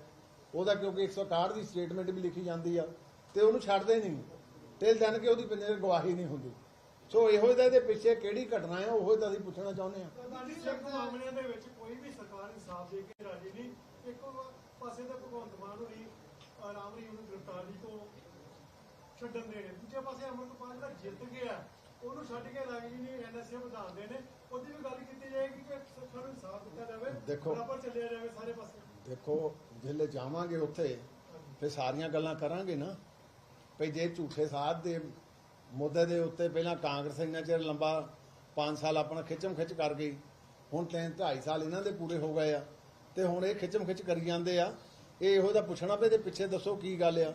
ਉਹਦਾ ਕਿਉਂਕਿ 161 ਦੀ ਸਟੇਟਮੈਂਟ ਵੀ ਲਿਖੀ ਜਾਂਦੀ ਆ ਤੇ ਉਹਨੂੰ ਛੱਡਦੇ ਨਹੀਂ। ਟਿਲ ਦਨ ਕਿ ਉਹਦੀ ਪਿੰਨੇ ਗਵਾਹੀ ਨਹੀਂ ਹੁੰਦੀ। ਸੋ ਇਹੋ ਜਿਹਾ ਇਹਦੇ ਪਿੱਛੇ ਕਿਹੜੀ ਘਟਨਾ ਹੈ ਉਹ ਤਾਂ ਅਸੀਂ ਪੁੱਛਣਾ ਚਾਹੁੰਦੇ ਆ। ਸਾਡੀ ਸਿੱਖ ਮਾਮਲਿਆਂ ਦੇ ਵਿੱਚ ਕੋਈ ਵੀ ਸਰਕਾਰ ਇਨਸਾਫ ਦੇ ਕੇ ਰਾਜੀ ਨਹੀਂ। ਇੱਕ ਪਾਸੇ ਤਾਂ ਭਗਵੰਤ ਮਾਨ ਹੋਣੀ ਆਰਾਮ ਰਹੀ ਉਹਨੂੰ ਗ੍ਰਿਫਤਾਰੀ ਤੋਂ ਛੱਡਣ ਦੇ ਨੇ ਦੂਜੇ ਪਾਸੇ ਅਮਰਤਪਾਲ ਜਿਹੜਾ ਜਿੱਤ ਗਿਆ ਉਹਨੂੰ ਛੱਡ ਕੇ ਰਾਜੀ ਨਹੀਂ ਐਨਐਸਏ ਵਧਾਉਂਦੇ ਨੇ ਉਹਦੀ ਵੀ ਗੱਲ ਕੀਤੀ ਜਾਏਗੀ ਕਿ ਸਿੱਖਾਂ ਨੂੰ ਦਿੱਤਾ ਜਾਵੇ ਦੇਖੋ। ਬਰਾਬਰ ਚੱਲਿਆ ਜਾਵੇ ਸਾਰੇ ਪਾਸੇ। ਦੇਖੋ ਜਿੱਲੇ ਜਾਵਾਂਗੇ ਉੱਥੇ ਫਿਰ ਸਾਰੀਆਂ ਗੱਲਾਂ ਕਰਾਂਗੇ ਨਾ। ਭਈ ਜੇ ਝੂਠੇ ਸਾਧ ਦੇ ਮੁੱਦੇ ਦੇ ਉੱਤੇ ਪਹਿਲਾਂ ਕਾਂਗਰਸ ਇੰਨਾ ਚਿਰ ਲੰਬਾ 5 ਸਾਲ ਆਪਣਾ ਖਿੱਚਮ ਖਿੱਚ ਕਰ ਗਈ ਹੁਣ ਤਿੰਨ 2.5 ਸਾਲ ਇਹਨਾਂ ਦੇ ਪੂਰੇ ਹੋ ਗਏ ਆ ਤੇ ਹੁਣ ਇਹ ਖਿੱਚਮ ਖਿੱਚ ਕਰੀ ਜਾਂਦੇ ਆ। ਇਹ ਇਹੋ ਜਿਹਾ ਪੁੱਛਣਾ ਵੀ ਇਹਦੇ ਪਿੱਛੇ ਦੱਸੋ ਕੀ ਗੱਲ ਆ।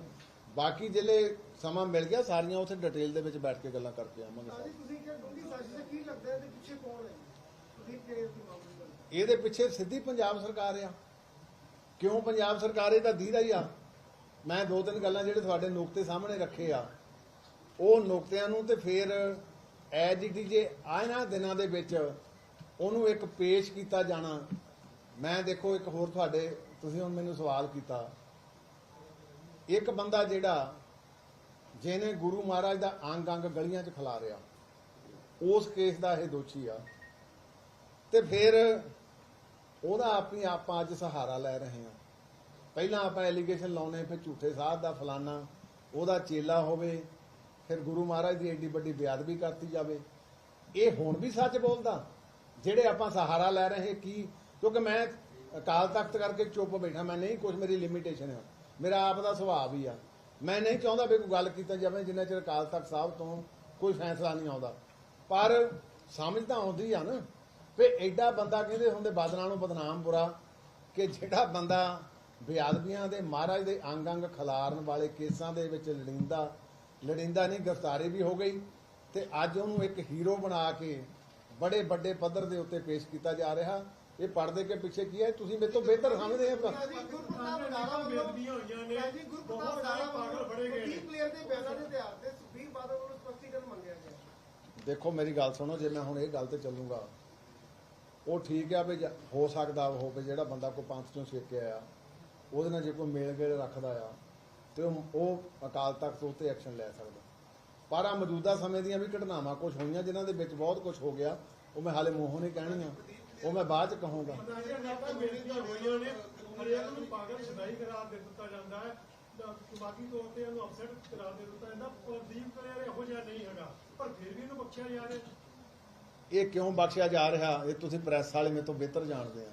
ਬਾਕੀ ਜਿਲੇ ਸਮਾਂ ਮਿਲ ਗਿਆ ਸਾਰੀਆਂ ਉੱਥੇ ਡਿਟੇਲ ਦੇ ਵਿੱਚ ਬੈਠ ਕੇ ਗੱਲਾਂ ਕਰਕੇ ਆਵਾਂਗੇ। ਸਾਡੀ ਤੁਸੀਂ ਕਿ ਡੂੰਗੀ ਸਾਜ਼ਿਸ਼ ਕੀ ਲੱਗਦਾ ਇਹਦੇ ਪਿੱਛੇ ਕੌਣ ਹੈ? ਤੁਸੀਂ ਦੀ ਮਾਮਲੇ ਦਾ ਇਹਦੇ ਪਿੱਛੇ ਸਿੱਧੀ ਪੰਜਾਬ ਸਰਕਾਰ ਆ। ਕਿਉਂ ਪੰਜਾਬ ਸਰਕਾਰ ਇਹ ਤਾਂ ਦੀਦਾ ਹੀ ਆ? ਮੈਂ ਦੋ ਤਿੰਨ ਗੱਲਾਂ ਜਿਹੜੇ ਤੁਹਾਡੇ ਨੁਕਤੇ ਸਾਹਮਣੇ ਰੱਖੇ ਆ ਉਹ ਨੁਕਤਿਆਂ ਨੂੰ ਤੇ ਫਿਰ ਐਜ ਇਟ ਜੇ ਆਇਨਾ ਦਿਨਾਂ ਦੇ ਵਿੱਚ ਉਹਨੂੰ ਇੱਕ ਪੇਸ਼ ਕੀਤਾ ਜਾਣਾ ਮੈਂ ਦੇਖੋ ਇੱਕ ਹੋਰ ਤੁਹਾਡੇ ਤੁਸੀਂ ਹੁਣ ਮੈਨੂੰ ਸਵਾਲ ਕੀਤਾ। ਇੱਕ ਬੰਦਾ ਜਿਹੜਾ ਜਿਹਨੇ ਗੁਰੂ ਮਹਾਰਾਜ ਦਾ ਅੰਗ ਅੰਗ ਗਲੀਆਂ 'ਚ ਖਿਲਾਰਿਆ ਉਸ ਕੇਸ ਦਾ ਇਹ ਦੋਸ਼ੀ ਆ। ਤੇ ਫਿਰ ਉਹਦਾ ਆਪਣੀ ਆਪਾਂ ਅੱਜ ਸਹਾਰਾ ਲੈ ਰਹੇ ਹਾਂ। ਪਹਿਲਾਂ ਆਪਾਂ ਐਲੀਗੇਸ਼ਨ ਲਾਉਨੇ ਫਿਰ ਝੂਠੇ ਸਾਧ ਦਾ ਫਲਾਨਾ, ਉਹਦਾ ਚੇਲਾ ਹੋਵੇ, ਫਿਰ ਗੁਰੂ ਮਹਾਰਾਜ ਦੀ ਐਡੀ ਵੱਡੀ ਬੇਅਦਬੀ ਕਰਤੀ ਜਾਵੇ। ਇਹ ਹੁਣ ਵੀ ਸੱਚ ਬੋਲਦਾ, ਜਿਹੜੇ ਆਪਾਂ ਸਹਾਰਾ ਲੈ ਰਹੇ, ਕੀ ਕਿਉਂਕਿ ਮੈਂ ਅਕਾਲ ਤਖਤ ਕਰਕੇ ਚੁੱਪ ਬੈਠਾ, ਮੈਂ ਨਹੀਂ ਕੁਝ ਮੇਰੀ ਲਿਮਿਟੇਸ਼ਨ ਹੈ ਮੇਰਾ ਆਪ ਦਾ ਸੁਭਾਅ ਵੀ ਆ। ਮੈਂ ਨਹੀਂ ਚਾਹੁੰਦਾ ਵੀ ਕੋਈ ਗੱਲ ਕੀਤੀ ਜਾਵੇ, ਜਿੰਨਾ ਚਿਰ ਅਕਾਲ ਤਖਤ ਸਾਹਿਬ ਤੋਂ ਕੋਈ ਫੈਸਲਾ ਨਹੀਂ ਆਉਂਦਾ। ਪਰ ਸਮਝ ਤਾਂ ਆਉਂਦੀ ਆ ਨਾ ਵੀ ਐਡਾ ਬੰਦਾ ਕਹਿੰਦੇ ਹੁੰਦੇ ਬਾਦਲਾਂ ਨੂੰ ਬਦਨਾਮ ਬੁਰਾ ਕਿ ਜਿਹੜਾ ਬੰਦਾ ਬੇਅਦਬੀਆਂ ਦੇ ਮਹਾਰਾਜ ਦੇ ਅੰਗ ਅੰਗ ਖਿਲਾਰਨ ਵਾਲੇ ਕੇਸਾਂ ਦੇ ਵਿੱਚ ਲੜਿੰਦਾ ਲੜਿੰਦਾ ਨਹੀਂ, ਗ੍ਰਿਫਤਾਰੀ ਵੀ ਹੋ ਗਈ ਤੇ ਅੱਜ ਉਹਨੂੰ ਇੱਕ ਹੀਰੋ ਬਣਾ ਕੇ ਬੜੇ ਵੱਡੇ ਪੱਧਰ ਦੇ ਉੱਤੇ ਪੇਸ਼ ਕੀਤਾ ਜਾ ਰਿਹਾ। ਇਹ ਪਰਦੇ ਕੇ ਪਿੱਛੇ ਕੀ ਹੈ? ਤੁਸੀਂ ਮੇਰੇ ਤੋਂ ਬਿਹਤਰ ਸਮਝਦੇ ਆ ਜੀ ਗੁਰਪ੍ਰਤਾਪ ਰਾਣਾ ਵੱਲੋਂ ਬੇਦਬੀਆਂ ਹੋਈਆਂ ਨੇ। ਜੀ ਬਹੁਤ ਗੁਰਪ੍ਰਤਾਪ ਸਾਰੇ ਰਾਣਾ ਪਾਗਲ ਵੱਲੋਂ ਫੜੇ ਗਏ ਨੇ। 20 ਪਲੇਅਰ ਦੇ ਬਿਆਨਾਂ ਦੇ ਆਧਾਰ ਤੇ ਸੁਖਬੀਰ ਬਾਦਲ ਵੱਲੋਂ ਸਪਸ਼ਟੀਕਰਨ ਮੰਗਿਆ ਗਿਆ। ਦੇਖੋ ਮੇਰੀ ਗੱਲ ਸੁਣੋ ਜੇ ਮੈਂ ਹੁਣ ਇਹ ਗੱਲ ਤੇ ਚੱਲੂਗਾ ਉਹ ਠੀਕ ਆ ਵੀ ਹੋ ਸਕਦਾ ਉਹ ਵੀ ਜਿਹੜਾ ਬੰਦਾ ਕੋਈ ਪੰਥ ਚੋਂ ਸਿੱਖ ਕੇ ਆਇਆ ਉਹਦੇ ਨਾਲ ਜੇ ਕੋਈ ਮੇਲ ਗੇੜ ਰੱਖਦਾ ਆ ਤੇ ਉਹ ਅਕਾਲ ਤਖਤ ਉੱਤੇ ਐਕਸ਼ਨ ਲੈ ਸਕਦਾ। ਪਰ ਆ ਮੌਜੂਦਾ ਸਮੇਂ ਦੀਆਂ ਵੀ ਘਟਨਾਵਾਂ ਕੁਝ ਹੋਈਆਂ ਜਿਨ੍ਹਾਂ ਦੇ ਵਿੱਚ ਬਹੁਤ ਕੁਝ ਹੋ ਗਿਆ ਉਹ ਮੈਂ ਹਾਲੇ ਮੂੰਹੋਂ ਨਹੀਂ ਕਹਿਣੀਆਂ। ਉਹ ਮੈਂ ਬਾਅਦ ਚ ਕਹੂੰਗਾ। ਅਨਾਜਾ ਨਾਟਾ ਹੋਈਆਂ ਨੇ ਹਰੇਕ ਨੂੰ ਪਾਗਲ ਛਦਾਈ ਕਰਾਰ ਦੇ ਦਿੱਤਾ ਜਾਂਦਾ ਹੈ ਦਿਮਾਗੀ ਤੌਰ ਤੇ ਇਹਨੂੰ ਅਪਸੈਟ ਕਰਾਰ ਦੇ ਦਿੱਤਾ ਜਾਂਦਾ ਪ੍ਰਦੀਪ ਕਲਿਆਰ ਇਹੋ ਜਿਹਾ ਨਹੀਂ ਹੈਗਾ ਪਰ ਫਿਰ ਵੀ ਇਹਨੂੰ ਬਖਸ਼ਿਆ ਜਾ ਰਿਹਾ ਇਹ ਕਿਉਂ ਬਖਸ਼ਿਆ ਜਾ ਰਿਹਾ? ਇਹ ਤੁਸੀਂ ਪ੍ਰੈਸ ਵਾਲੇ ਮੇਰੇ ਤੋਂ ਬਿਹਤਰ ਜਾਣਦੇ ਆ।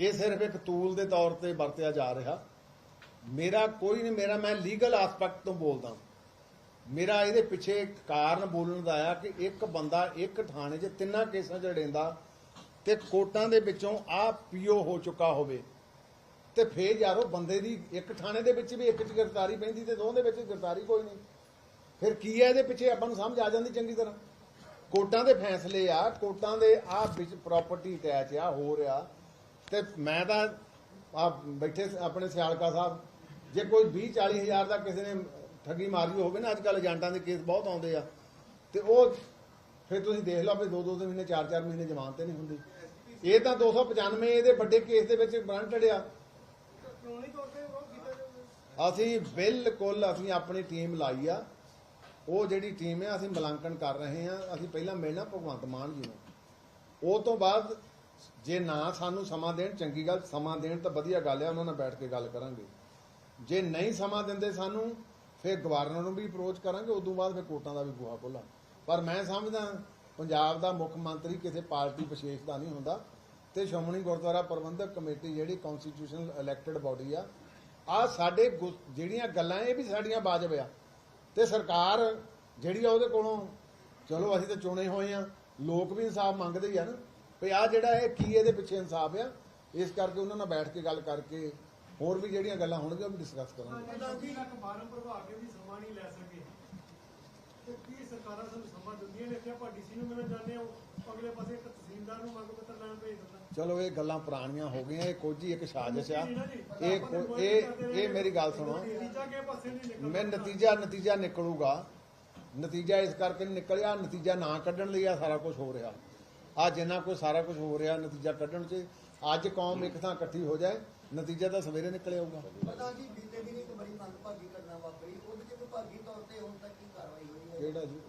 ਇਹ ਸਿਰਫ ਇੱਕ ਤੂਲ ਦੇ ਤੌਰ ਤੇ ਵਰਤਿਆ ਜਾ ਰਿਹਾ। ਮੇਰਾ ਕੋਈ ਨਹੀਂ, ਮੇਰਾ ਮੈਂ ਲੀਗਲ ਐਸਪੈਕਟ ਤੋਂ ਬੋਲਦਾ ਮੇਰਾ ਇਹਦੇ ਪਿੱਛੇ ਕਾਰਨ ਬੋਲਣ ਦਾ ਆ ਕਿ ਇੱਕ ਬੰਦਾ ਇੱਕ ਥਾਣੇ 'ਚ ਤਿੰਨਾਂ ਕੇਸਾਂ 'ਚ ਡੇਂਦਾ ਤੇ ਕੋਟਾਂ ਦੇ ਵਿੱਚੋਂ ਆ ਪੀਓ ਹੋ ਚੁੱਕਾ ਹੋਵੇ। ਤੇ ਫੇਰ ਯਾਰੋ ਬੰਦੇ ਦੀ ਇੱਕ ਥਾਣੇ ਦੇ ਵਿੱਚ ਵੀ ਇੱਕ 'ਚ ਗ੍ਰਿਫਤਾਰੀ ਪੈਂਦੀ ਤੇ ਦੋ ਦੇ ਵਿੱਚ ਗ੍ਰਿਫਤਾਰੀ ਕੋਈ ਨਹੀਂ। ਫਿਰ ਕੀ ਹੈ ਇਹਦੇ ਪਿੱਛੇ ਆਪਾਂ ਨੂੰ ਸਮਝ ਆ ਜਾਂਦੀ ਚੰਗੀ ਤਰ੍ਹਾਂ। ਕੋਰਟਾਂ ਦੇ ਫੈਸਲੇ ਆ, ਕੋਰਟਾਂ ਦੇ ਆ ਵਿੱਚ ਪ੍ਰਾਪਰਟੀ ਅਟੈਚ ਆ ਹੋ ਰਿਹਾ ਤੇ ਮੈਂ ਤਾਂ ਆ ਬੈਠੇ ਆਪਣੇ ਸਿਆਲਕਾ ਸਾਹਿਬ, ਜੇ ਕੋਈ 20 40 ਹਜ਼ਾਰ ਦਾ ਕਿਸੇ ਨੇ ਠੱਗੀ ਮਾਰੀ ਹੋਵੇ ਨਾ ਅੱਜ ਕੱਲ ਏਜੰਟਾਂ ਦੇ ਕੇਸ ਬਹੁਤ ਆਉਂਦੇ ਆ। ਤੇ ਉਹ, ਫਿਰ ਤੁਸੀਂ ਦੇਖ ਲਓ ਵੀ ਦੋ ਦੋ ਤਿੰਨ ਮਹੀਨੇ ਚਾਰ ਚਾਰ ਮਹੀਨੇ ਜ਼ਮਾਨਤ ਤੇ ਨਹੀਂ ਹੁੰਦੀ। ਇਹ ਤਾਂ 295 ਇਹਦੇ ਵੱਡੇ ਕੇਸ ਦੇ ਵਿੱਚ ਗਰੰਟਡ ਆ ਕਾਨੂੰਨੀ ਤੌਰ ਤੇ ਉਹ ਕੀਤਾ ਜਾਊਗਾ। ਅਸੀਂ ਬਿਲਕੁਲ ਅਸੀਂ ਆਪਣੀ ਟੀਮ ਲਾਈ ਆ। ਉਹ ਜਿਹੜੀ ਟੀਮ ਹੈ ਅਸੀਂ ਮਲਾਂਕਣ ਕਰ ਰਹੇ ਹਾਂ ਅਸੀਂ ਪਹਿਲਾਂ ਮਿਲਣਾ ਭਗਵੰਤ ਮਾਨ ਜੀ ਨੂੰ। ਉਹ ਤੋਂ ਬਾਅਦ ਜੇ ਨਾ ਸਾਨੂੰ ਸਮਾਂ ਦੇਣ ਚੰਗੀ ਗੱਲ ਸਮਾਂ ਦੇਣ ਤਾਂ ਵਧੀਆ ਗੱਲ ਹੈ ਉਹਨਾਂ ਨਾਲ ਬੈਠ ਕੇ ਗੱਲ ਕਰਾਂਗੇ। ਜੇ ਨਹੀਂ ਸਮਾਂ ਦਿੰਦੇ ਸਾਨੂੰ ਫਿਰ ਗਵਰਨਰ ਨੂੰ ਵੀ ਅਪਰੋਚ ਕਰਾਂਗੇ ਉਦੋਂ ਬਾਅਦ ਫਿਰ ਕੋਰਟਾਂ ਦਾ ਵੀ ਬੂਹਾ ਖੋਲਾਂ ਪਰ ਮੈਂ ਸਮਝਦਾ ਪੰਜਾਬ ਦਾ ਮੁੱਖ ਮੰਤਰੀ ਕਿਸੇ ਪਾਰਟੀ ਵਿਸ਼ੇਸ਼ ਦਾ ਨਹੀਂ ਹੁੰਦਾ। ਤੇ ਸ਼੍ਰੋਮਣੀ ਗੁਰਦੁਆਰਾ ਪ੍ਰਬੰਧਕ ਕਮੇਟੀ ਜਿਹੜੀ ਕਨਸਟੀਟਿਊਸ਼ਨਲ ਇਲੈਕਟਡ ਬਾਡੀ ਆ ਆ ਸਾਡੇ ਜਿਹੜੀਆਂ ਗੱਲਾਂ ਇਹ ਵੀ ਸਾਡੀਆਂ ਵਾਜਬ ਆ। ਤੇ ਸਰਕਾਰ ਜਿਹੜੀ ਆ ਉਹਦੇ ਕੋਲੋਂ, ਚਲੋ ਅਸੀਂ ਤਾਂ ਚੁਣੇ ਹੋਏ ਆ, ਲੋਕ ਵੀ ਇਨਸਾਫ ਮੰਗਦੇ ਹੀ ਆ ਨਾ, ਵੀ ਆ ਜਿਹੜਾ ਇਹ ਕੀ ਇਹਦੇ ਪਿੱਛੇ ਇਨਸਾਫ ਆ, ਇਸ ਕਰਕੇ ਉਹਨਾਂ ਨਾਲ ਬੈਠ ਕੇ ਗੱਲ ਕਰਕੇ ਹੋਰ ਵੀ ਜਿਹੜੀਆਂ ਗੱਲਾਂ ਹੋਣਗੀਆਂ, ਉਹ ਵੀ ਡਿਸਕਸ ਕਰਾਂਗੇ। ਅਦਾਲਤੀ ਤੱਕ ਕੇ ਵੀ ਸਮਾਂ ਨਹੀਂ ਲੈ ਸਕੇ। ਤੇ ਕੀ ਸਰਕਾਰਾਂ ਸਾਨੂੰ ਸਮਾਂ ਦਿੰਦੀਆਂ ਨੇ ਕਿ ਆਪਾਂ ਡੀਸੀ ਨੂੰ ਮਿਲਣ ਜਾਂਦੇ ਹਾਂ ਅਗਲੇ ਪਾਸੇ ਇੱਕ ਤਹਿਸੀਲਦਾਰ ਨੂੰ ਮੰਗ ਪੱਤਰ ਲੈਣ ਭੇਜ ਦਿੰਦਾ ਚਲੋ ਇਹ ਗੱਲਾਂ ਪੁਰਾਣੀਆਂ ਹੋ ਗਈਆਂ ਇਹ ਕੋਈ ਇੱਕ ਸਾਜ਼ਿਸ਼ ਆ। ਜੀ। ਇਹ ਕੋ- ਇਹ ਕਰਦੇ ਇਹ ਮੇਰੀ ਗੱਲ ਸੁਣੋ। ਨਤੀਜਾ ਕਿਸੇ ਪਾਸੇ ਨਹੀਂ ਨਿਕਲਦਾ। ਮੈਂ ਨਤੀਜਾ ਨਤੀਜਾ ਨਿਕਲੂਗਾ। ਨਤੀਜਾ ਇਸ ਕਰਕੇ ਨਹੀਂ ਨਿਕਲਿਆ ਨਤੀਜਾ ਨਾ ਕੱਢਣ ਲਈ ਆ ਸਾਰਾ ਕੁਝ ਹੋ ਰਿਹਾ। ਆ ਜਿੰਨਾ ਕੋਈ ਸਾਰਾ ਕੁਝ ਹੋ ਰਿਹਾ ਨਤੀਜਾ ਕੱਢਣ 'ਚ। ਅੱਜ ਕੌਮ ਇੱਕ ਥਾਂ ਇਕੱਠੀ ਹੋ ਜਾਏ ਨਤੀਜਾ ਤਾਂ ਸਵੇਰੇ ਨਿਕਲੇ ਆਊਗਾ ਪਤਾ ਜੀ ਬੀਤੇ ਦਿਨ ਇੱਕ ਬੜੀ ਮੰਦਭਾਗੀ ਘਟਨਾ ਵਾਪਰੀ। ਉਹਦੇ ਚ ਵਿਭਾਗੀ ਤੌਰ ਤੇ ਹੁਣ ਤੱਕ ਕੀ ਕਾਰਵਾਈ ਹੋਈ ਹੈ? ਕਿਹੜਾ ਜੀ?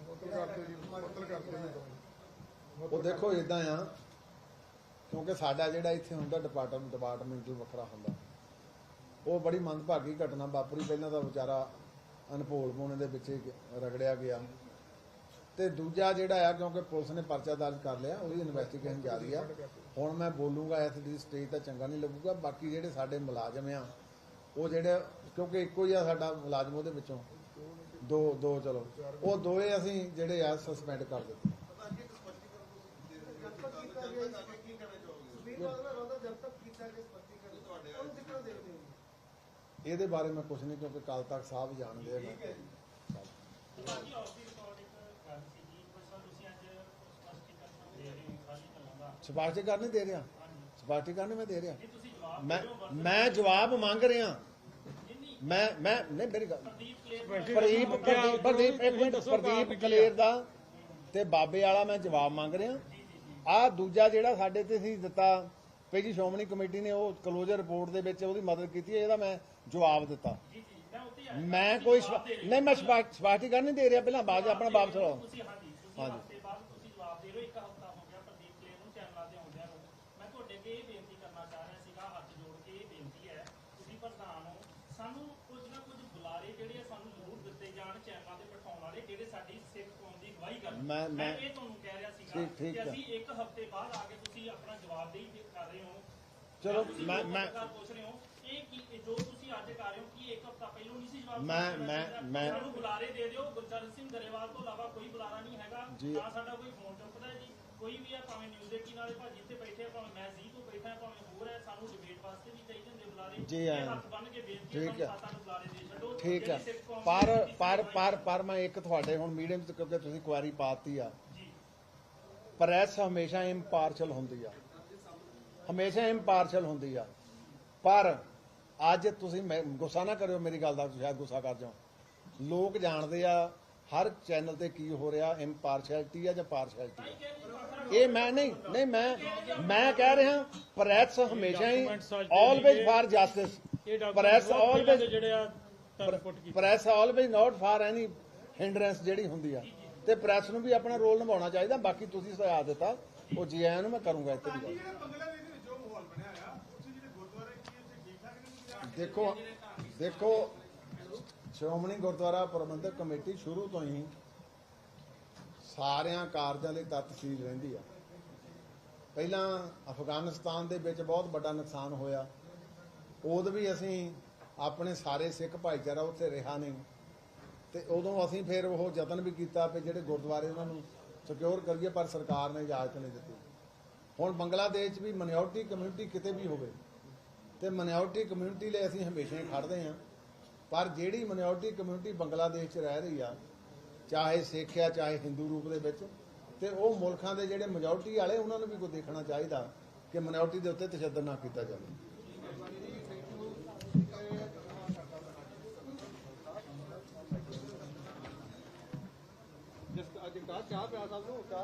ਉਹ ਦੇਖੋ ਇਦਾਂ ਆ, ਕਿਉਂਕਿ ਸਾਡਾ ਜਿਹੜਾ ਇੱਥੇ ਹੁੰਦਾ ਡਿਪਾਰਟਮੈਂਟ ਡਿਪਾਰਟਮੈਂਟਲ ਵੱਖਰਾ ਹੁੰਦਾ। ਉਹ ਬੜੀ ਮੰਦਭਾਗੀ ਘਟਨਾ ਵਾਪਰੀ, ਪਹਿਲਾਂ ਤਾਂ ਵਿਚਾਰਾ ਅਨਪੋਲ ਪੋਣੇ ਦੇ ਵਿੱਚ ਰਗੜਿਆ ਗਿਆ। ਤੇ ਦੂਜਾ ਜਿਹੜਾ ਆ, ਕਿਉਂਕਿ ਪੁਲਿਸ ਨੇ ਪਰਚਾ ਦਰਜ ਕਰ ਲਿਆ, ਉਹਦੀ ਇਨਵੈਸਟੀਗੇਸ਼ਨ ਜਾਰੀ ਆ। ਹੁਣ ਮੈਂ ਬੋਲੂਗਾ ਇਸ ਦੀ ਸਟੇਜ ਤਾਂ ਚੰਗਾ ਨਹੀਂ ਲੱਗੂਗਾ, ਬਾਕੀ ਜਿਹੜੇ ਸਾਡੇ ਮੁਲਾਜ਼ਮ ਆ, ਉਹ ਜਿਹੜੇ, ਕਿਉਂਕਿ ਇੱਕੋ ਹੀ ਆ ਸਾਡਾ ਮੁਲਾਜ਼ਮ ਉਹਦੇ ਵਿੱਚੋਂ। ਦੋ ਦੋ, ਚਲੋ। ਉਹ ਦੋਏ ਅਸੀਂ ਜਿਹੜੇ ਆ ਸਸਪੈਂਡ ਕਰ ਦਿੱਤੇ ਪਤਾ ਨਹੀਂ ਇੱਕ ਸਪਸ਼ਟੀਕਰਨ ਤੁਸੀਂ ਦੇ ਰਹੇ ਹੋ ਕਿ ਜਨਤਾ ਕਰਕੇ ਕੀ ਕਹਿਣਾ ਚਾਹੋਗੇ ਸੁਖਬੀਰ ਬਾਦਲ ਦਾ ਵਾਅਦਾ ਜਦ ਤੱਕ ਕੀਤਾ ਗਿਆ ਸਪਸ਼ਟੀਕਰਨ ਤੁਹਾਡੇ ਉਹਨੂੰ ਕਿੱਦਾਂ ਦੇਖਦੇ ਹੋ ਇਹਦੇ ਬਾਰੇ ਮੈਂ ਕੁਝ ਨਹੀਂ ਕਿਉਂਕਿ ਕੱਲ ਤੱਕ ਸਾਹਿਬ ਜਾਣਦੇ ਆ ਠੀਕ ਹੈ ਜੀ। ਭਾਜੀ ਆਫ ਦੀ ਰਿਕਾਰਡ ਇੱਕ ਗੱਲ ਸੀ ਜੀ ਕੋਈ ਸਰ ਤੁਸੀਂ ਅੱਜ ਸਪਸ਼ਟੀਕਰਨ ਦੇ ਰਹੇ ਹੋ ਸਾਰੀ ਗੱਲਾਂ ਦਾ ਸਪਸ਼ਟੀਕਰਨ ਨਹੀਂ ਦੇ ਰਿਹਾ? ਸਪਸ਼ਟੀਕਰਨ ਮੈਂ ਦੇ ਰਿਹਾ। ਜੇ ਤੁਸੀਂ ਜਵਾਬ ਮੈਂ ਮੈਂ ਜਵਾਬ ਮੰਗ ਰਿਹਾ। ਮੈਂ ਮੈਂ ਨਹੀਂ ਮੇਰੀ ਗੱਲ ਪ੍ਰਦੀਪ ਕਲੇਰ ਪ੍ਰਦੀਪ ਪ੍ਰਦੀਪ ਪ੍ਰਦੀਪ ਇੱਕ ਮਿੰਟ ਪ੍ਰਦੀਪ ਕਲੇਰ ਦਾ ਤੇ ਬਾਬੇ ਵਾਲਾ ਮੈਂ ਜਵਾਬ ਮੰਗ ਰਿਹਾ। ਆ ਦੂਜਾ ਜਿਹੜਾ ਸਾਡੇ ਤੇ ਸੀ ਦਿੱਤਾ ਪਈ ਜੀ ਸ਼੍ਰੋਮਣੀ ਕਮੇਟੀ ਨੇ ਉਹ ਕਲੋਜ਼ਰ ਰਿਪੋਰਟ ਦੇ ਵਿੱਚ ਉਹਦੀ ਮਦਦ ਕੀਤੀ ਹੈ ਇਹਦਾ ਮੈਂ ਜਵਾਬ ਦਿੱਤਾ। ਮੈਂ ਕੋਈ। ਨਹੀਂ ਮੈਂ ਸਪਾ- ਸਪਸ਼ਟੀਕਰਨ ਨਹੀਂ ਦੇ ਰਿਹਾ ਪਹਿਲਾਂ ਬਾਅਦ ਆਪਣਾ ਵਾਪਸ ਚਲਾਓ ਹਾਂਜੀ ਸਾਨੂੰ ਕੁਝ ਨਾ ਕੁਝ ਬੁਲਾਰੇ ਜਿਹੜੇ ਆ ਸਾਨੂੰ ਜ਼ਰੂਰ ਦਿੱਤੇ ਜਾਣ ਚੈਨਲਾਂ ਤੇ ਬਿਠਾਉਣ ਵਾਲੇ ਜਿਹੜੇ ਸਾਡੀ ਸਿੱਖ ਕੌਮ ਦੀ ਅਗਵਾਈ ਕਰਨ। ਮੈਂ- ਮੈਂ- ਇਹ ਤੁਹਾਨੂੰ ਕਹਿ ਰਿਹਾ ਸੀਗਾ ਠੀਕ- ਠੀਕ ਕਿ ਹੈ। ਅਸੀਂ ਇੱਕ ਹਫ਼ਤੇ ਬਾਅਦ ਆ ਕੇ ਤੁਸੀਂ ਆਪਣਾ ਜਵਾਬਦੇਹੀ ਦੇ- ਕਰ ਰਹੇ ਹੋ ਚਲੋ, ਜਾਂ ਤੁਸੀਂ ਮੈਂ- ਲੋਕ ਮੈਂ- ਪੱਤਰਕਾਰ ਪੁੱਛ ਰਹੇ ਹੋ ਇਹ ਕੀ ਇਹ ਜੋ ਤੁਸੀਂ ਅੱਜ ਕਰ ਰਹੇ ਹੋ ਕੀ ਇੱਕ ਹਫ਼ਤਾ ਪਹਿਲਾਂ ਨਹੀਂ ਸੀ ਜਵਾਬ ਮੈਂ- ਦੇਣਾ ਮੈਂ- ਚਾਹੀਦਾ? ਮੈਂ- ਸਾਨੂੰ ਬੁਲਾਰੇ ਦੇ ਦਿਓ ਗੁਰਚਰਨ ਸਿੰਘ ਗਰੇਵਾਲ ਤੋਂ ਇਲਾਵਾ ਕੋਈ ਬੁਲਾਰਾ ਨਹੀਂ ਹੈਗਾ ਜੀ। ਨਾ ਸਾਡਾ ਕੋਈ ਫੋਨ ਚੁੱਕਦਾ ਹੈ ਜੀ ਕੋਈ ਵੀ ਆ ਭਾਵੇਂ ਨਿਊਜ਼ ਦੇ ਨਾਲੇ ਭਾਜੀ ਇੱਥੇ ਬੈਠੇ ਆ ਭਾਵੇਂ ਮੈਂ ਜੀ ਤੋਂ ਬੈਠਾ ਹਾਂ, ਭਾਵੇਂ ਹੋਰ ਹੈ ਸਾਨੂੰ ਡਿਬੇਟ ਵਾਸਤੇ ਵੀ ਚਾਹੀਦੇ ਹੁੰਦੇ ਬੁਲਾਰੇ ਜੀ, ਇਹ ਆਇਆਂ। ਹੱਥ ਬੰਨ ਕੇ ਬੇਨਤੀ ਹੈ ਠੀਕ ਹੈ। ਸਾਨੂੰ ਸੱਤ ਅੱਠ ਬੁਲਾਰੇ ਦੇ ਛੱਡੋ ਠੀਕ ਹੈ ਜਿਹੜੀ ਸਿੱਖ ਕੌਮ ਦੀ ਪਰ ਪਰ ਪਰ ਪਰ ਮੈਂ ਇੱਕ ਤੁਹਾਡੇ ਹੁਣ ਮੀਡੀਅਮ ਚ ਕਿਉਂਕਿ ਤੁਸੀਂ ਕੁਆਰੀ ਪਾਤੀ ਆ ਪ੍ਰੈਸ ਹਮੇਸ਼ਾ ਇੰਪਾਰਸ਼ਲ ਹੁੰਦੀ ਆ। ਹਮੇਸ਼ਾ ਇੰਪਾਰਸ਼ਲ ਹੁੰਦੀ ਆ। ਪਰ ਅੱਜ ਤੁਸੀਂ ਗੁੱਸਾ ਨਾ ਕਰਿਓ ਮੇਰੀ ਗੱਲ ਦਾ ਸ਼ਾਇਦ ਗੁੱਸਾ ਕਰ ਜਾਓ। ਲੋਕ ਜਾਣਦੇ ਆ ਹਰ ਚੈਨਲ ਤੇ ਕੀ ਹੋ ਰਿਹਾ ਇੰਪਾਰਸ਼ੈਲਿਟੀ ਆ ਜਾਂ ਪਾਰਸ਼ੈਲਿਟੀ ਇਹ ਮੈਂ ਨਹੀਂ ਨਹੀਂ ਮੈਂ ਮੈਂ ਕਹਿ ਰਿਹਾ ਪ੍ਰੈਸ ਹਮੇਸ਼ਾ ਹੀ always for justice press always ਜਿਹੜੇ ਆ press always not for any hindrance ਜਿਹੜੀ ਹੁੰਦੀ ਆ। ਤੇ ਪ੍ਰੈਸ ਨੂੰ ਵੀ ਆਪਣਾ ਰੋਲ ਨਿਭਾਉਣਾ ਚਾਹੀਦਾ ਬਾਕੀ ਤੁਸੀਂ ਸੁਝਾਅ ਦਿੱਤਾ ਉਹ ਜੀ ਆਇਆਂ ਨੂੰ ਮੈਂ ਕਰੂੰਗਾ ਇੱਥੇ ਦੀ ਗੱਲ ਦੇਖੋ ਦੇਖੋ ਸ਼੍ਰੋਮਣੀ ਗੁਰਦੁਆਰਾ ਪ੍ਰਬੰਧਕ ਕਮੇਟੀ ਸ਼ੁਰੂ ਤੋਂ ਹੀ ਸਾਰਿਆਂ ਕਾਰਜਾਂ ਲਈ ਤਤਸੀਲ ਰਹਿੰਦੀ ਆ। ਪਹਿਲਾਂ ਅਫਗਾਨਿਸਤਾਨ ਦੇ ਵਿੱਚ ਬਹੁਤ ਵੱਡਾ ਨੁਕਸਾਨ ਹੋਇਆ। ਉਦੋਂ ਵੀ ਅਸੀਂ ਆਪਣੇ ਸਾਰੇ ਸਿੱਖ ਭਾਈਚਾਰਾ ਉੱਥੇ ਰਿਹਾ ਨਹੀਂ। ਤੇ ਉਦੋਂ ਅਸੀਂ ਫਿਰ ਉਹ ਯਤਨ ਵੀ ਕੀਤਾ ਕਿ ਜਿਹੜੇ ਗੁਰਦੁਆਰੇ ਉਹਨਾਂ ਨੂੰ ਸਿਕਿਉਰ ਕਰੀਏ, ਪਰ ਸਰਕਾਰ ਨੇ ਇਜਾਜ਼ਤ ਨਹੀਂ ਦਿੱਤੀ। ਹੁਣ ਬੰਗਲਾਦੇਸ਼ 'ਚ ਵੀ ਮਿਨੋਰਟੀ ਕਮਿਊਨਿਟੀ ਕਿਤੇ ਵੀ ਹੋਵੇ, ਤੇ ਮਿਨੋਰਟੀ ਕਮਿਊਨਿਟੀ ਲਈ ਅਸੀਂ ਹਮੇਸ਼ਾ ਹੀ ਖੜਦੇ ਹਾਂ। ਪਰ ਜਿਹੜੀ ਮਿਨੋਰਟੀ ਕਮਿਊਨਿਟੀ ਬੰਗਲਾਦੇਸ਼ 'ਚ ਰਹਿ ਰਹੀ ਆ, ਚਾਹੇ ਸਿੱਖ ਆ, ਚਾਹੇ ਹਿੰਦੂ ਰੂਪ ਦੇ ਵਿੱਚ, ਤੇ ਉਹ ਮੁਲਕਾਂ ਦੇ ਜਿਹੜੇ ਮੈਜੋਰਟੀ ਵਾਲੇ ਉਹਨਾਂ ਨੂੰ ਵੀ ਕੋਈ ਦੇਖਣਾ ਚਾਹੀਦਾ ਕਿ ਮਿਨੋਰਟੀ ਦੇ ਉੱਤੇ ਤਸ਼ੱਦਦ ਨਾ ਕੀਤਾ ਜਾਵੇ। ਜਿਸ ਅੱਜ ਚਾਹ ਪਿਆ ਸਭ ਨੂੰ ਚਾਹ